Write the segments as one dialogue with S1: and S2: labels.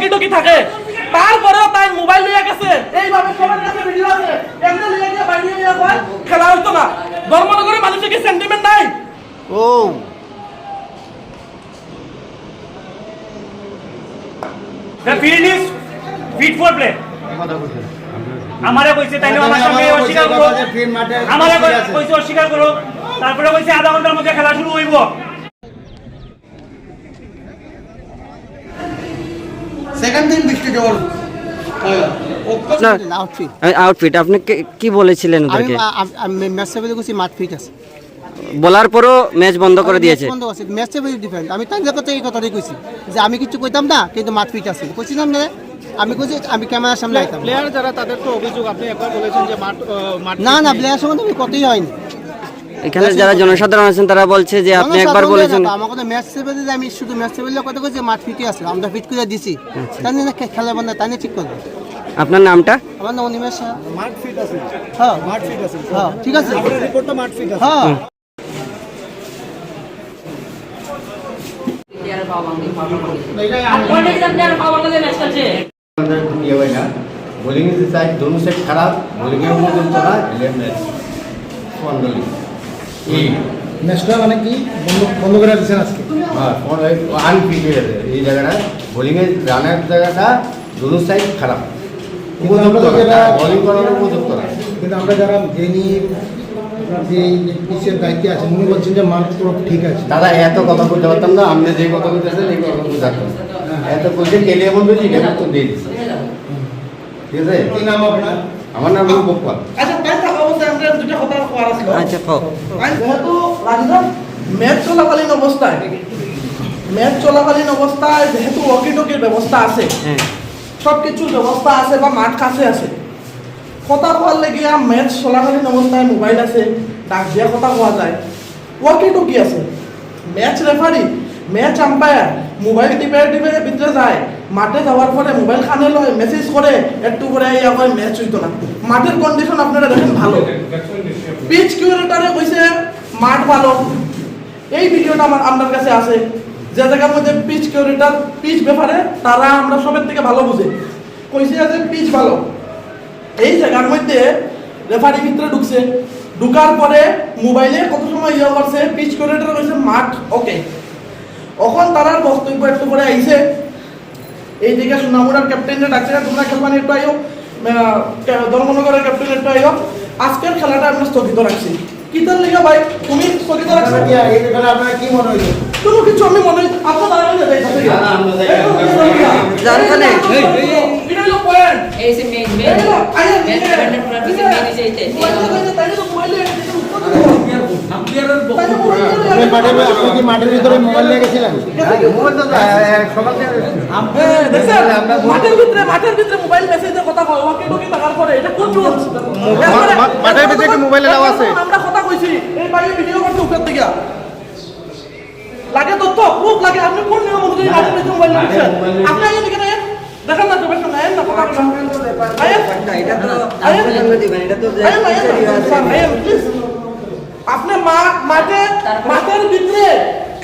S1: Walkie talkie থাকে। তারপরেও তাই মোবাইল নিয়ে গেছে। এইভাবে সবার কাছে ভিডিও আছে। এমনি নিয়ে গিয়ে বাইরে নিয়ে যায়। খেলা হইতো না। ধর্মনগরে মানুষের কি সেন্টিমেন্ট নাই?
S2: ও।
S3: The field is fit for play. আমারে কইছে। তাইলে আমার সঙ্গে অস্বীকার করো। আমারে কইছে অস্বীকার করো। তারপরে কইছে আধা ঘণ্টার মধ্যে খেলা শুরু হইব।
S4: সেকেন্ড দিন বৃষ্টি জল
S5: আউটফিট
S2: আউটফিট আপনি কি- কি বলেছিলেন
S5: আমি
S2: ওদেরকে
S5: আমি ম্যাচ সেভেলে গেছি মাঠ ফিট আছে।
S2: বলার পরও ম্যাচ বন্ধ করে দিয়েছে।
S5: বন্ধ আছে ম্যাচ ডিফারেন্ট আমি তাই কথা এই কথাটাই কইছি যে আমি কিছু কইতাম না কিন্তু মাঠ ফিট আছে। কইছিলাম না আমি কইছি আমি ক্যামেরার সামনে আইতাম।
S6: প্লেয়ার যারা তাদের তো অভিযোগ আপনি একবার বলেছেন যে মাঠ মাঠ
S5: না না প্লেয়ার সঙ্গে আমি কতই হয়নি।
S2: এখানে যারা জনসাধারণ আছেন তারা বলছে যে আপনি একবার বলেছেন
S5: আমার কথা ম্যাচ সেভেলে আমি শুধু ম্যাচ সেভেলের কথা কইছি মাঠ ফিটই আছে আমরা ফিট করে দিছি তাই না খেলা বন্ধ তাই না ঠিক করবে
S2: আপনার নামটা
S5: আমার নাম অনিমেষ শাহ।
S6: মাঠ ফিট আছে
S5: হ্যাঁ
S6: মাঠ ফিট আছে
S5: হ্যাঁ ঠিক আছে
S6: রিপোর্টটা মাঠ ফিট আছে
S5: হ্যাঁ
S4: ये हुआ ना बॉलिंग से साइड दोनों साइड खराब बॉलिंग में मुझे चला लेफ्ट मैच ওয়ানলি এই
S6: ম্যাচটা মানে কি? বন্ধ করে দিয়েছেন আজকে।
S4: হ্যাঁ আনফিট হয়ে গেছে এই জায়গাটা। বোলিং এর রানের জায়গাটা দুটো সাইড খারাপ।
S6: কিন্তু আমরা তো
S4: বোলিং করার উপযুক্ত না।
S6: কিন্তু আমরা যারা আপনার যে পিসের দায়িত্বে আছেন উনি বলছেন যে মাঠ পুরো ঠিক আছে।
S4: দাদা এত কথা বলতে পারতাম না আপনি যে কথা বলতেছেন এই কথা বুঝাতাম এত বলছে কেলে এমন বলছি এটা তো দিয়ে দিচ্ছি। ঠিক আছে?
S6: কি নাম আপনার?
S4: আমার নাম গোপাল।
S1: আচ্ছা দুটা কথা কোয়ার আছিল
S2: আচ্ছা কও
S1: আইন যেহেতু রাজধান ম্যাচ চলাকালীন অবস্থায় ম্যাচ চলাকালীন অবস্থায় যেহেতু ওয়াকি টকির ব্যবস্থা আছে সব কিছুর ব্যবস্থা আছে বা মাঠ কাছে আছে কথা কোয়ার লেগিয়া ম্যাচ চলাকালীন অবস্থায় মোবাইল আছে ডাক দিয়া কথা কোয়া যায় ওয়াকি টকি আছে match referee match umpire mobile টিপে টিপে ভিতরে যায়। মাঠে যাওয়ার পরে মোবাইল খানে লয় মেসেজ করে একটু করে ইয়া করে ম্যাচ হইতো না মাঠের কন্ডিশন আপনারা দেখেন ভালো। পিচ কিউরেটারে কইছে মাঠ ভালো এই ভিডিওটা আমার আপনার কাছে আছে। যে জায়গার মধ্যে পিচ কিউরেটার পিচ ব্যাপারে তারা আমরা সবের থেকে ভালো বুঝে। কইছে যে পিচ ভালো এই জায়গার মধ্যে রেফারি ভিতরে ঢুকছে। ঢুকার পরে মোবাইলে কত সময় ইয়ে করছে পিচ কিউরেটার কইছে মাঠ ওকে এখন তারার বক্তব্য একটু করে আইছে এই দিকে সোনামুড়ার ক্যাপ্টেনরে ডাকছে তোমরা খেলবানি একটু আইও ধর্মনগরের ক্যাপ্টেন একটু আইও আজকের খেলাটা আমরা স্থগিত রাখছি কিতার লিগা ভাই তুমি স্থগিত রাখছো
S6: এই ব্যাপারে আপনার কি মনে হয়েছে
S1: কোনো কিছু আমি মনে হয় আপনার দাঁড়ানো যাবে
S4: না, না, আমরা যাই না।
S2: যার কারণে
S1: এটা হলো পয়েন্ট
S7: এই যে মেইন মেইন
S1: আরে
S7: পিছনে মেইন যে এইটাই
S1: তাইলে তো
S6: আপনি মাঠের আপনি কি মাঠের ভিতরে মোবাইল নিয়ে গেছিলেন
S4: তো
S1: মাঠের ভিতরে মাঠের ভিতরে মোবাইল মেসেজের কথা কয় ওকে টুকি লাগার পরে এটা কোন রুলস
S6: মাঠের ভিতরে কি মোবাইল এলাও আছে?
S1: আমরা কথা কইছি এই বাইরে ভিডিও করতে উপর থেকে লাগে তথ্য প্রুফ লাগে আপনি কোন নিয়ম অনুযায়ী মাঠের ভিতরে মোবাইল লাগছেন আপনি এখানে আইন। দেখেন না চোখের সামনে আইন না কথা বলেন
S2: এটা তো এটা তো
S1: আইন, স্যার, আইন, please। আপনি মা- মাঠে মাঠের ভিতরে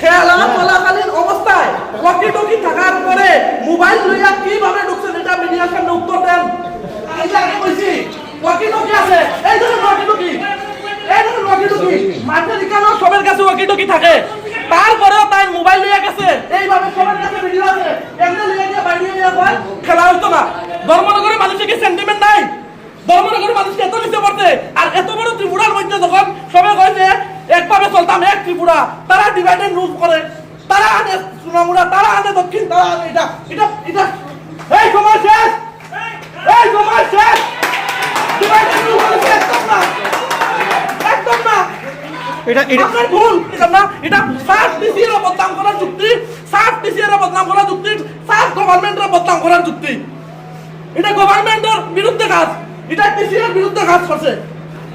S1: খেলা চলাকালীন অবস্থায় ওয়াকি টকি থাকার পরে মোবাইল লইয়া কীভাবে ঢুকছেন এটা মিডিয়ার সামনে উত্তর দেন। এই আগে কইছি টকি আছে। এই ধরনের ওয়াকি টকি এই ধরনের টকি মাঠে কেন সবার কাছে ওয়াকি টকি থাকে। তারপরেও তাই মোবাইল লইয়া গেছে। এইভাবে সবার কাছে ভিডিও আছে। এমনি লইয়া গিয়ে বাইরে খেলা হইতো না। ধর্মনগরে মানুষের কি সেন্টিমেন্ট নাই ধর্মনগর মানুষকে এত নিচে পড়তে আর এত বড় ত্রিপুরার মধ্যে যখন সবাই কয় যে একভাবে ত্রিপুরা তারা ডিভাইডেড রুল করে। তারা আনে সোনামুড়া তারা আনে দক্ষিণ তারা আনে এটা। এটা এটা। এই সময় শেষ! এই সময় শেষ! ডিভাইডেড রুল করেছে একদম না। একদম না।
S6: এটা এটা
S1: আপনার ভুল না। এটা সাফ ডিসিএর বদনাম করার যুক্তি। সাফ ডিসিএর বদনাম করার যুক্তি। সাফ গভর্নমেন্টের বদনাম করার যুক্তি। এটা গভর্নমেন্টের বিরুদ্ধে কাজ। এটা ডিসিএর বিরুদ্ধে কাজ করছে।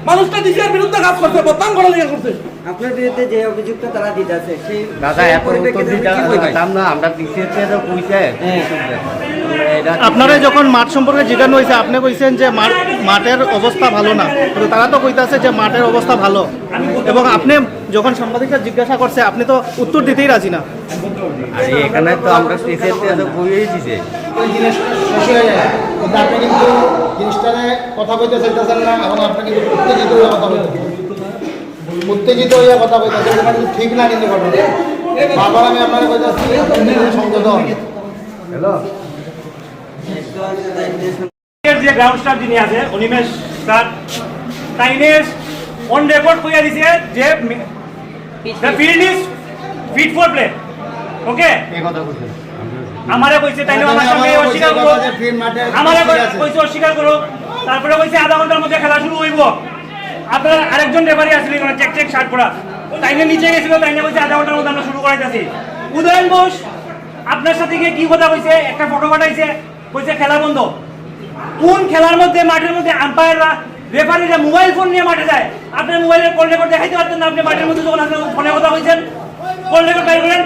S1: মানুষটা বিরুদ্ধে কাজ করছে বদনাম করা লিগে করছে।
S2: আপনার বিরুদ্ধে যে অভিযোগটা তারা দিতেছে সেই
S4: দাদা এত উত্তর দিতাম না আমরা তো কইছে
S6: আপনারা যখন মাঠ সম্পর্কে জিজ্ঞাসা হয়েছে আপনি কইছেন যে মাঠ মাঠের অবস্থা ভালো না। কিন্তু তারা তো কইতাছে যে মাঠের অবস্থা ভালো। এবং আপনি
S5: যখন সাংবাদিকরা জিজ্ঞাসা করছে আপনি তো উত্তর দিতেই রাজি না।
S4: আরে এখানে তো আমরা স্পেশালিটি তো বইয়েই দিছে।
S6: কিন্তু আপনি কিন্তু জিনিসটারে কথা বলতে চাইতেছেন না এবং আপনি কিন্তু উত্তেজিত হয়ে কথা বলতেছেন উত্তেজিত হয়ে কথা বলতেছেন এটা কিন্তু ঠিক না কিন্তু ঘটনা। বারবার আমি আপনাকে বলতেছি আপনি সংযত হ্যালো।
S3: যে গ্রাউন্ড স্টাফ যিনি আছে অনিমেষ স্যার তাইনের অন রেকর্ড কইয়া দিছে যে the field is fit for play okay
S4: এই কথা বলছেন
S3: আমারে কইছে তাইলে আমার সামনে অস্বীকার করো। আমারে কইছে অস্বীকার করো। তারপরে কইছে আধা ঘণ্টার মধ্যে খেলা শুরু হইব। আপনার আরেকজন রেফারি আসলে মানে চেক চেক শার্ট পরা। তাইনে নিচে গেছিল তাইনে কইছে আধা ঘণ্টার মধ্যে আমরা শুরু করাইতাছি। উদয়ন ঘোষ আপনার সাথে গিয়ে কি কথা কইছে? একটা ফটো পাঠাইছে। কইছে খেলা বন্ধ। কোন খেলার মধ্যে মাঠের মধ্যে আম্পায়াররা রেফারিরা মোবাইল ফোন নিয়ে মাঠে যায়? আপনার মোবাইলের কল রেকর্ড দেখাইতে পারতেন না আপনি মাঠের মধ্যে যখন আপনার ফোনে কথা কইছেন? কল রেকর্ড বাইর করেন।